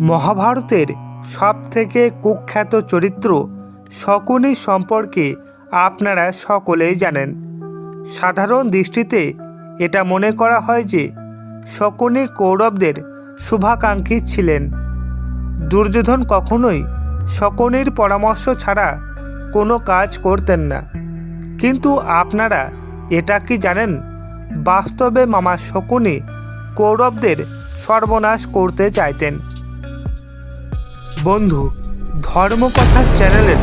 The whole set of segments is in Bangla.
মহাভারতের সবথেকে কুখ্যাত চরিত্র শকুনি সম্পর্কে আপনারা সকলেই জানেন। সাধারণ দৃষ্টিতে এটা মনে করা হয় যে শকুনি কৌরবদের শুভাকাঙ্ক্ষী ছিলেন। দুর্যোধন কখনোই শকুনির পরামর্শ ছাড়া কোনো কাজ করতেন না। কিন্তু আপনারা এটা কি জানেন? বাস্তবে মামা শকুনি কৌরবদের সর্বনাশ করতে চাইতেন। বন্ধু ধর্মকথা চ্যানেলের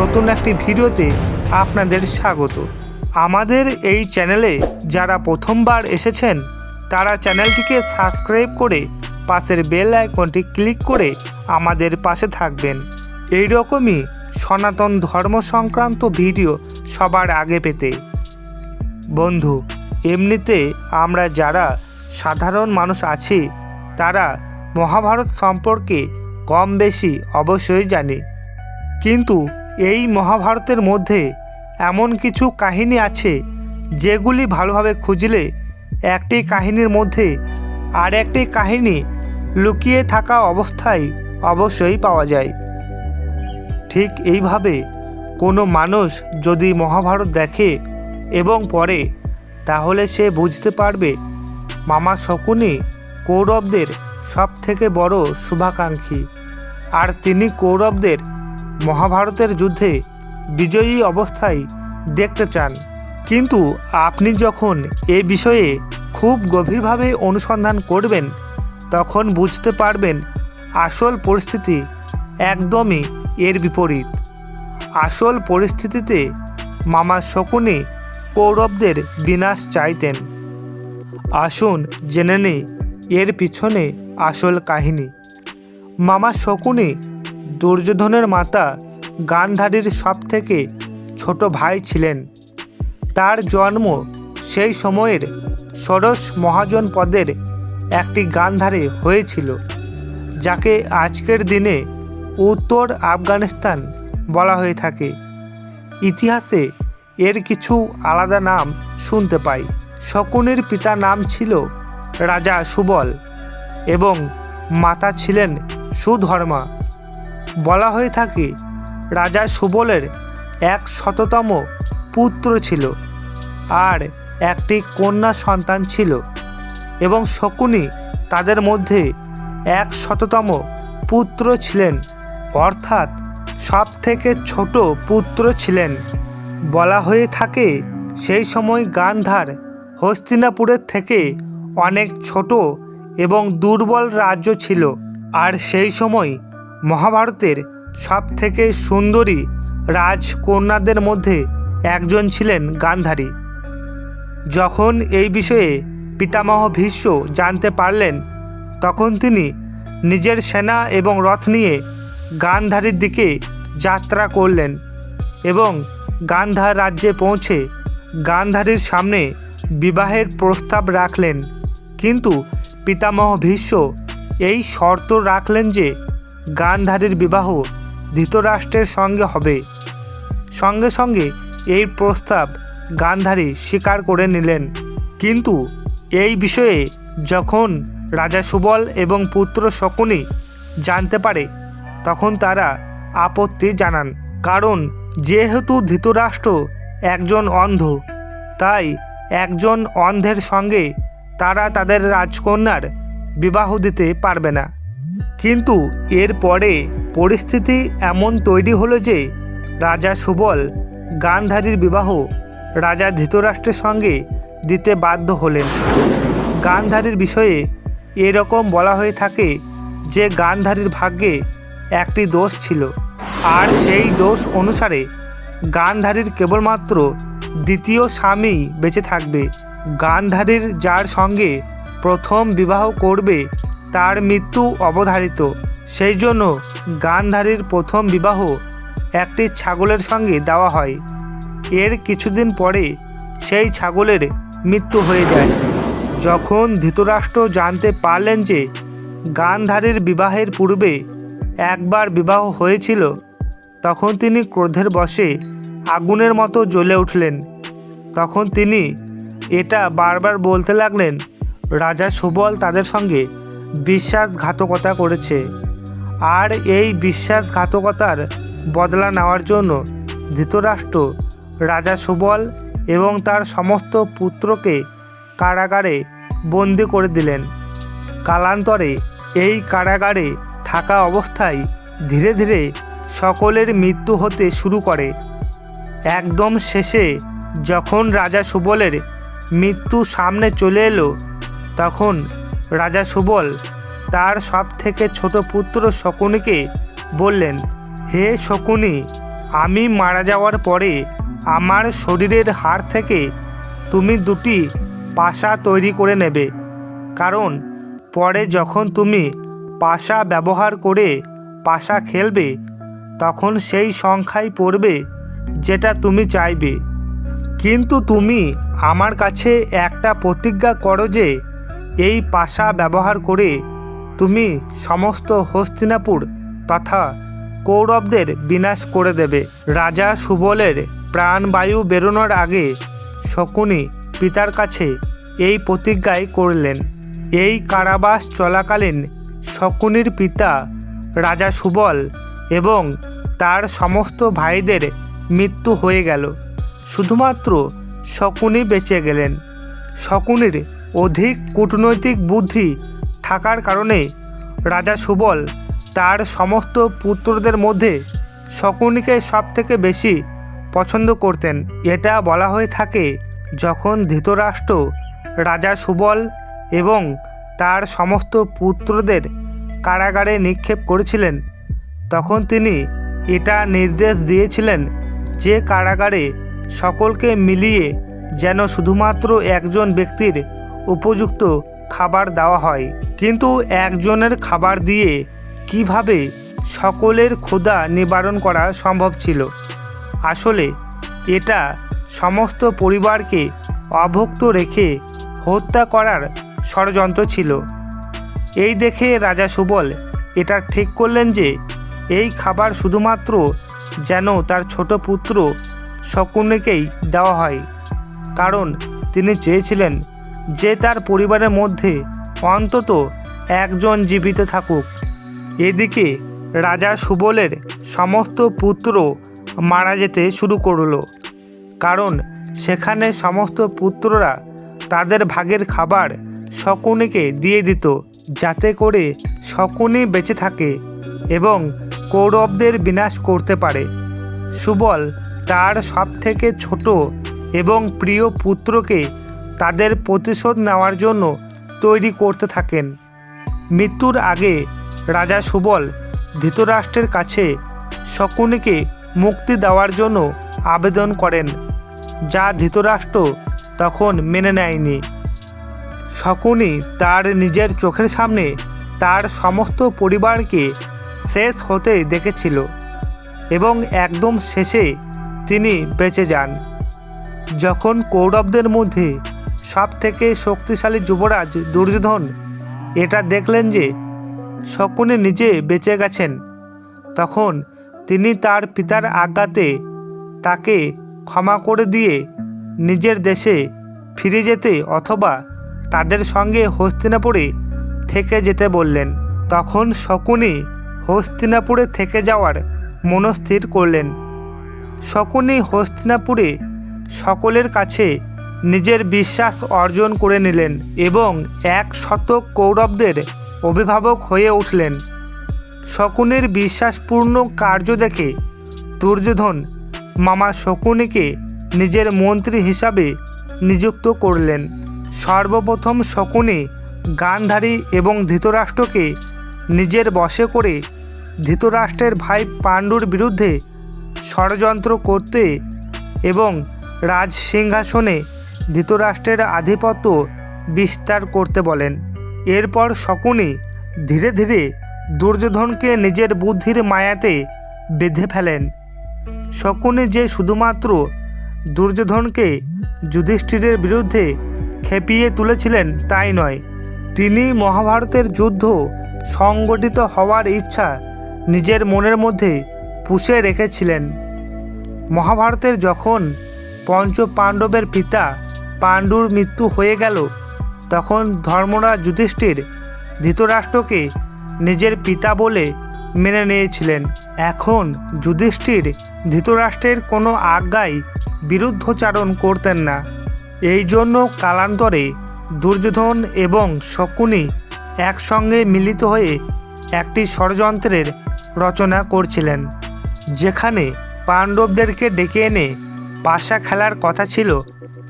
নতুন একটি ভিডিওতে আপনাদের স্বাগত। আমাদের এই চ্যানেলে যারা প্রথমবার এসেছেন, তারা চ্যানেলটিকে সাবস্ক্রাইব করে পাশের বেল আইকনটি ক্লিক করে আমাদের পাশে থাকবেন। এই রকমই সনাতন ধর্ম সংক্রান্ত ভিডিও সবার আগে পেতে। বন্ধু, এমনিতে আমরা যারা সাধারণ মানুষ আছি তারা মহাভারত সম্পর্কে কম বেশি অবশ্যই জানে। কিন্তু এই মহাভারতের মধ্যে এমন কিছু কাহিনী আছে যেগুলি ভালোভাবে খুঁজলে একটি কাহিনীর মধ্যে আর একটি কাহিনী লুকিয়ে থাকা অবস্থায় অবশ্যই পাওয়া যায়। ঠিক এইভাবে কোনো মানুষ যদি মহাভারত দেখে এবং পড়ে, তাহলে সে বুঝতে পারবে মামা শকুনি কৌরবদের সব থেকে বড় শুভাকাঙ্ক্ষী। আর তিনি কৌরবদের মহাভারতের যুদ্ধে বিজয়ী অবস্থায় দেখতে চান। কিন্তু আপনি যখন এ বিষয়ে খুব গভীরভাবে অনুসন্ধান করবেন, তখন বুঝতে পারবেন আসল পরিস্থিতি একদমই এর বিপরীত। আসল পরিস্থিতিতে মামা শকুনি কৌরবদের বিনাশ চাইতেন। আসুন জেনে নেই এর পিছনে আসল কাহিনী। মামা শকুনি, দুর্যোধনের মাতা গান্ধারীর সবথেকে ছোট ভাই ছিলেন। তার জন্ম সেই সময়ের ষোড়শ মহাজন পদের একটি গান্ধারে হয়েছিল, যাকে আজকের দিনে উত্তর আফগানিস্তান বলা হয়ে থাকে। ইতিহাসে এর কিছু আলাদা নাম শুনতে পাই। শকুনির পিতার নাম ছিল রাজা সুবল এবং মাতা ছিলেন সুধর্মা। বলা হয়ে থাকে, রাজা সুবলের এক শততম পুত্র ছিল আর একটি কন্যা সন্তান ছিল এবং শকুনি তাদের মধ্যে এক শততম পুত্র ছিলেন, অর্থাৎ সব থেকে ছোট পুত্র ছিলেন। বলা হয়ে থাকে, সেই সময় গান্ধার হস্তিনাপুরের থেকে অনেক ছোট এবং দুর্বল রাজ্য ছিল। আর সেই সময় মহাভারতের সব থেকে সুন্দরী রাজকন্যাদের মধ্যে একজন ছিলেন গান্ধারী। যখন এই বিষয়ে পিতামহ ভীষ্ম জানতে পারলেন, তখন তিনি নিজের সেনা এবং রথ নিয়ে গান্ধারীর দিকে যাত্রা করলেন এবং গান্ধার রাজ্যে পৌঁছে গান্ধারীর সামনে বিবাহের প্রস্তাব রাখলেন। কিন্তু পিতামহ ভীষ্ম এই শর্ত রাখলেন যে গান্ধারীর বিবাহ ধৃতরাষ্ট্রের সঙ্গে হবে। সঙ্গে সঙ্গে এই প্রস্তাব গান্ধারী স্বীকার করে নিলেন। কিন্তু এই বিষয়ে যখন রাজা সুবল এবং পুত্র শকুনি জানতে পারে, তখন তারা আপত্তি জানান, কারণ যেহেতু ধৃতরাষ্ট্র একজন অন্ধ, তাই একজন অন্ধের সঙ্গে তারা তাদের রাজকন্যার বিবাহ দিতে পারবে না। কিন্তু এরপরে পরিস্থিতি এমন তৈরি হলো যে রাজা সুবল গান্ধারীর বিবাহ রাজা ধৃতরাষ্ট্রের সঙ্গে দিতে বাধ্য হলেন। গান্ধারীর বিষয়ে এরকম বলা হয়ে থাকে যে গান্ধারীর ভাগ্যে একটি দোষ ছিল, আর সেই দোষ অনুসারে গান্ধারীর কেবলমাত্র দ্বিতীয় স্বামী বেঁচে থাকবে। গান্ধারীর যার সঙ্গে প্রথম বিবাহ করবে, তার মৃত্যু অবধারিত। সেই জন্য গান্ধারীর প্রথম বিবাহ একটি ছাগলের সঙ্গে দেওয়া হয়। এর কিছুদিন পরে সেই ছাগলের মৃত্যু হয়ে যায়। যখন ধৃতরাষ্ট্র জানতে পারলেন যে গান্ধারীর বিবাহের পূর্বে একবার বিবাহ হয়েছিল, তখন তিনি ক্রোধের বশে আগুনের মতো জ্বলে উঠলেন। তখন তিনি এটা বারবার বলতে লাগলেন, রাজা সুবল তাদের সঙ্গে বিশ্বাসঘাতকতা করেছে। আর এই বিশ্বাসঘাতকতার বদলা নেওয়ার জন্য ধৃতরাষ্ট্র, রাজা সুবল এবং তার সমস্ত পুত্রকে কারাগারে বন্দি করে দিলেন। কালান্তরে এই কারাগারে থাকা অবস্থায় ধীরে ধীরে সকলের মৃত্যু হতে শুরু করে। একদম শেষে যখন রাজা সুবলের মৃত্যু সামনে চলে এলো, তখন রাজা সুবল তার সব থেকে ছোট পুত্র শকুনিকে বললেন, হে শকুনি, আমি মারা যাওয়ার পরে আমার শরীরের হাড় থেকে তুমি দুটি পাশা তৈরি করে নেবে। কারণ পরে যখন তুমি পাশা ব্যবহার করে পাশা খেলবে, তখন সেই সংখ্যায় পড়বে যেটা তুমি চাইবে। কিন্তু তুমি আমার কাছে একটা প্রতিজ্ঞা করো যে, এই পাশা ব্যবহার করে তুমি সমস্ত হস্তিনাপুর তথা কৌরবদের বিনাশ করে দেবে। রাজা সুবলের প্রাণবায়ু বেরোনোর আগে শকুনি পিতার কাছে এই প্রতিজ্ঞায় করলেন। এই কারাবাস চলাকালীন শকুনির পিতা রাজা সুবল এবং তার সমস্ত ভাইদের মৃত্যু হয়ে গেল। শুধুমাত্র শকুনি বেঁচে গেলেন। শকুনির অধিক কূটনৈতিক বুদ্ধি থাকার কারণে রাজা সুবল তার সমস্ত পুত্রদের মধ্যে শকুনিকে সবথেকে বেশি পছন্দ করতেন। এটা বলা হয়ে থাকে যখন ধৃতরাষ্ট্র রাজা সুবল এবং তার সমস্ত পুত্রদের কারাগারে নিক্ষেপ করেছিলেন, তখন তিনি এটা নির্দেশ দিয়েছিলেন যে কারাগারে সকলকে মিলিয়ে যেন শুধুমাত্র একজন ব্যক্তির উপযুক্ত খাবার দেওয়া হয়। কিন্তু একজনের খাবার দিয়ে কীভাবে সকলের ক্ষুধা নিবারণ করা সম্ভব ছিল? আসলে এটা সমস্ত পরিবারকে অভুক্ত রেখে হত্যা করার ষড়যন্ত্র ছিল। এই দেখে রাজা সুবল এটা ঠিক করলেন যে, এই খাবার শুধুমাত্র যেন তার ছোট পুত্র শকুনিকেই দেওয়া হয়। কারণ তিনি চেয়েছিলেন যে তার পরিবারের মধ্যে অন্তত একজন জীবিত থাকুক। এদিকে রাজা সুবলের সমস্ত পুত্র মারা যেতে শুরু করল। কারণ সেখানে সমস্ত পুত্ররা তাদের ভাগের খাবার শকুনিকে দিয়ে দিত, যাতে করে শকুনি বেঁচে থাকে এবং কৌরবদের বিনাশ করতে পারে। সুবল তার সবথেকে ছোট এবং প্রিয় পুত্রকে তাদের প্রতিশোধ নেওয়ার জন্য তৈরি করতে থাকেন। মৃত্যুর আগে রাজা সুবল ধৃতরাষ্ট্রের কাছে শকুনিকে মুক্তি দেওয়ার জন্য আবেদন করেন, যা ধৃতরাষ্ট্র তখন মেনে নেয়নি। শকুনি তার নিজের চোখের সামনে তার সমস্ত পরিবারকে শেষ হতে দেখেছিল এবং একদম শেষে তিনি বেঁচে যান। যখন কৌরবদের মধ্যে সব থেকে শক্তিশালী যুবরাজ দুর্যোধন এটা দেখলেন যে শকুনি নিজে বেঁচে গেছেন, তখন তিনি তার পিতার আজ্ঞাতে তাকে ক্ষমা করে দিয়ে নিজের দেশে ফিরে যেতে অথবা তাদের সঙ্গে হস্তিনাপুরে থেকে যেতে বললেন। তখন শকুনি হস্তিনাপুরে থেকে যাওয়ার মনস্থির করলেন। শকুনি হস্তিনাপুরে সকলের কাছে নিজের বিশ্বাস অর্জন করে নিলেন এবং এক শতক কৌরবদের অভিভাবক হয়ে উঠলেন। শকুনের বিশ্বাসপূর্ণ কার্য দেখে দুর্যোধন মামা শকুনিকে নিজের মন্ত্রী হিসাবে নিযুক্ত করলেন। সর্বপ্রথম শকুনি গান্ধারী এবং ধৃতরাষ্ট্রকে নিজের বশে করে ধৃতরাষ্ট্রের ভাই পাণ্ডুর বিরুদ্ধে ষড়যন্ত্র করতে এবং রাজ সিংহাসনে ধৃতরাষ্ট্রের আধিপত্য বিস্তার করতে বলেন। এরপর শকুনি ধীরে ধীরে দুর্যোধনকে নিজের বুদ্ধির মায়াতে বেঁধে ফেলেন। শকুনি যে শুধুমাত্র দুর্যোধনকে যুধিষ্ঠিরের বিরুদ্ধে খেপিয়ে তুলেছিলেন তাই নয়, তিনি মহাভারতের যুদ্ধ সংগঠিত হওয়ার ইচ্ছা নিজের মনের মধ্যে পুষে রেখেছিলেন। মহাভারতের যখন পঞ্চ পাণ্ডবের পিতা পাণ্ডুর মৃত্যু হয়ে গেল, তখন ধর্মরাজ যুধিষ্ঠির ধৃতরাষ্ট্রকে নিজের পিতা বলে মেনে নিয়েছিলেন। এখন যুধিষ্ঠির ধৃতরাষ্ট্রের কোনো আজ্ঞায় বিরুদ্ধচারণ করতেন না। এই জন্য কালান্তরে দুর্যোধন এবং শকুনি একসঙ্গে মিলিত হয়ে একটি ষড়যন্ত্রের রচনা করছিলেন। যেখানে পাণ্ডবদেরকে ডেকে এনে পাশা খেলার কথা ছিল,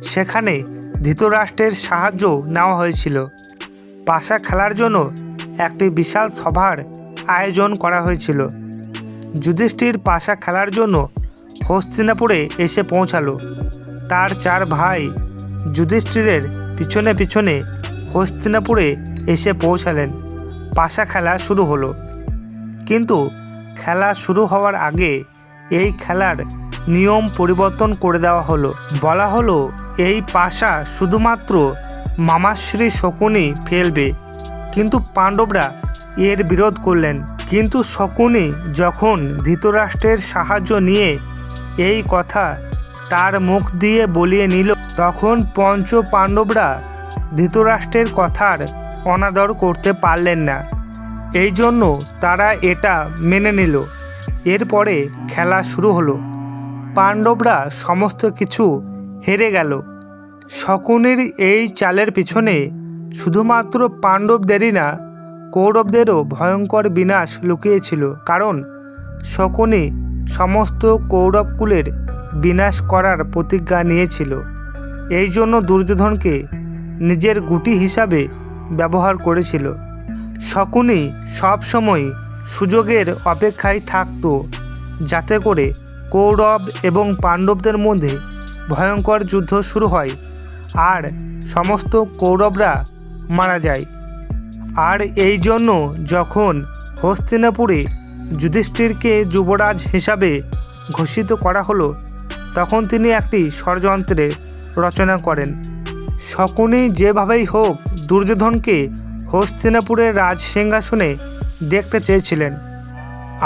সেখানে ধৃতরাষ্ট্রের সাহায্য নেওয়া হয়েছিল। পাশা খেলার জন্য একটি বিশাল সভার আয়োজন করা হয়েছিল। যুধিষ্ঠির পাশা খেলার জন্য হস্তিনাপুরে এসে পৌঁছালো। তার চার ভাই যুধিষ্ঠিরের পিছনে পিছনে হস্তিনাপুরে এসে পৌঁছালেন। পাশা খেলা শুরু হলো। কিন্তু খেলা শুরু হওয়ার আগে এই খেলার নিয়ম পরিবর্তন করে দেওয়া হলো। বলা হলো, এই পাশা শুধুমাত্র মামাশ্রী শকুনি ফেলবে। কিন্তু পাণ্ডবরা এর বিরোধ করলেন। কিন্তু শকুনি যখন ধৃতরাষ্ট্রের সাহায্য নিয়ে এই কথা তার মুখ দিয়ে বলিয়ে নিল, তখন পঞ্চ পাণ্ডবরা ধৃতরাষ্ট্রের কথার অনাদর করতে পারলেন না। এই জন্য তারা এটা মেনে নিল। এরপরে খেলা শুরু হলো। পাণ্ডবরা সমস্ত কিছু হেরে গেল। শকুনের এই চালের পিছনে শুধুমাত্র পাণ্ডবদেরই না, কৌরবদেরও ভয়ঙ্কর বিনাশ লুকিয়েছিল। কারণ শকুনি সমস্ত কৌরবকুলের বিনাশ করার প্রতিজ্ঞা নিয়েছিল। এই জন্য দুর্যোধনকে নিজের গুটি হিসাবে ব্যবহার করেছিল। শকুনি সবসময় সুযোগের অপেক্ষায় থাকত, যাতে করে কৌরব এবং পাণ্ডবদের মধ্যে ভয়ঙ্কর যুদ্ধ শুরু হয় আর সমস্ত কৌরবরা মারা যায়। আর এই জন্য যখন হস্তিনাপুরে যুধিষ্ঠিরকে যুবরাজ হিসাবে ঘোষিত করা হলো, তখন তিনি একটি ষড়যন্ত্রের রচনা করেন। শকুনি যেভাবেই হোক দুর্যোধনকে হস্তিনাপুরের রাজ সিংহাসনে দেখতে চেয়েছিলেন।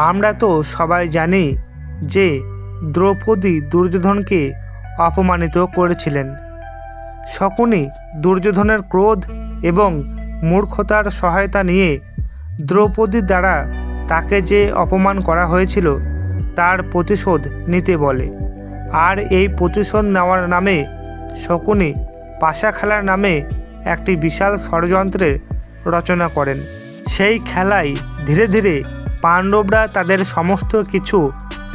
আমরা তো সবাই জানি যে দ্রৌপদী দুর্যোধনকে অপমানিত করেছিলেন। শকুনি দুর্যোধনের ক্রোধ এবং মূর্খতার সহায়তা নিয়ে দ্রৌপদীর দ্বারা তাকে যে অপমান করা হয়েছিল, তার প্রতিশোধ নিতে বলে। আর এই প্রতিশোধ নেওয়ার নামে শকুনি পাশা খেলার নামে একটি বিশাল ষড়যন্ত্রের রচনা করেন। সেই খেলায় ধীরে ধীরে পাণ্ডবরা তাদের সমস্ত কিছু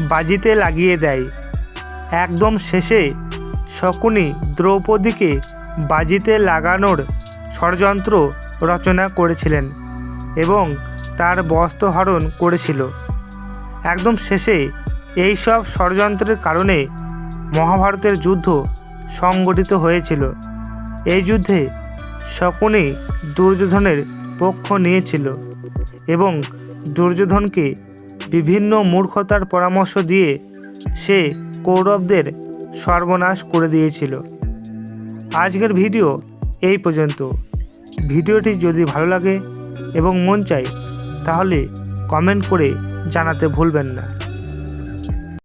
বাজিতে লাগিয়ে দেয়। একদম শেষে শকুনি দ্রৌপদীকে বাজিতে লাগানোর ষড়যন্ত্র রচনা করেছিলেন এবং তার বস্ত্রহরণ করেছিল। একদম শেষে এই সব ষড়যন্ত্রের কারণে মহাভারতের যুদ্ধ সংগঠিত হয়েছিল। এই যুদ্ধে শকুনি দুর্যোধনের পক্ষ নিয়েছিল এবং দুর্যোধনকে বিভিন্ন মূর্খতার পরামর্শ দিয়ে সে কৌরবদের সর্বনাশ করে দিয়েছিল। আজকের ভিডিও এই পর্যন্ত। ভিডিওটি যদি ভালো লাগে এবং মন চায়, তাহলে কমেন্ট করে জানাতে ভুলবেন না।